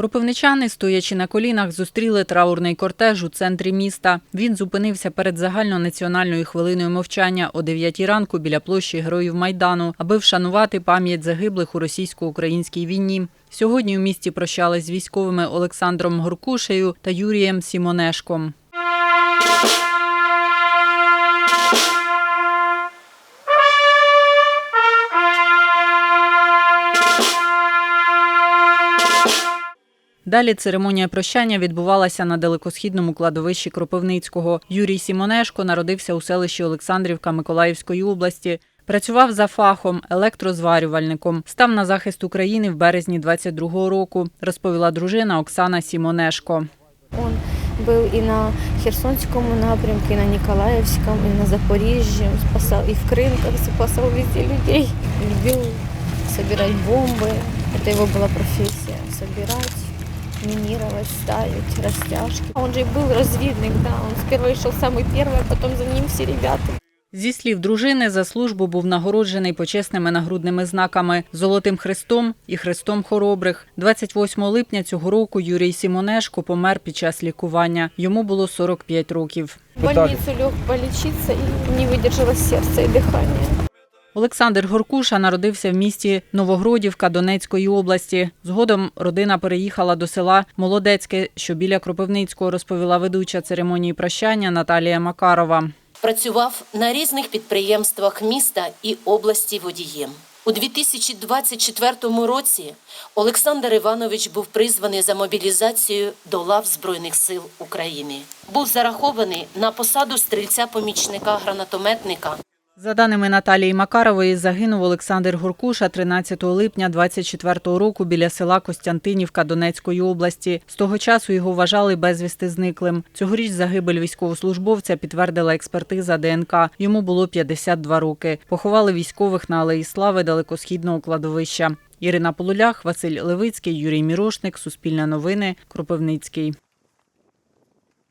Кропивничани, стоячи на колінах, зустріли траурний кортеж у центрі міста. Він зупинився перед загальнонаціональною хвилиною мовчання о 9 ранку біля площі Героїв Майдану, аби вшанувати пам'ять загиблих у російсько-українській війні. Сьогодні у місті прощались з військовими Олександром Горкушею та Юрієм Сімонешком. Далі церемонія прощання відбувалася на далекосхідному кладовищі Кропивницького. Юрій Сімонешко народився у селищі Олександрівка Миколаївської області. Працював за фахом електрозварювальником. Став на захист України в березні 22-го року, розповіла дружина Оксана Сімонешко. Он был и на Херсонском напрямке, и на Николаевском, и на Запоріжжі, спасал и в Крым, как спасал везде людей. Любил собирать бомбы. Это его была профессия. Собирать, минировать, ставить, растяжки. Он же и был разведник, да. Он сперва шел самый первый, а потом за ним все ребята. Зі слів дружини, за службу був нагороджений почесними нагрудними знаками Золотим Хрестом і Хрестом Хоробрих. 28 липня цього року Юрій Сімонешко помер під час лікування. Йому було 45 років. В больницу лег полечиться и не выдержало сердце и дыхание. Олександр Горкуша народився в місті Новогродівка Донецької області. Згодом родина переїхала до села Молодецьке, що біля Кропивницького розповіла ведуча церемонії прощання Наталія Макарова. Працював на різних підприємствах міста і області водієм. У 2024 році Олександр Іванович був призваний за мобілізацію до лав Збройних сил України. Був зарахований на посаду стрільця-помічника-гранатометника За даними Наталії Макарової, загинув Олександр Горкуша 13 липня 24 року біля села Костянтинівка Донецької області. З того часу його вважали безвісти зниклим. Цьогоріч загибель військовослужбовця підтвердила експертиза ДНК. Йому було 52 роки. Поховали військових на Алеї Слави далекосхідного кладовища. Ірина Полулях, Василь Левицький, Юрій Мірошник, Суспільне новини, Кропивницький.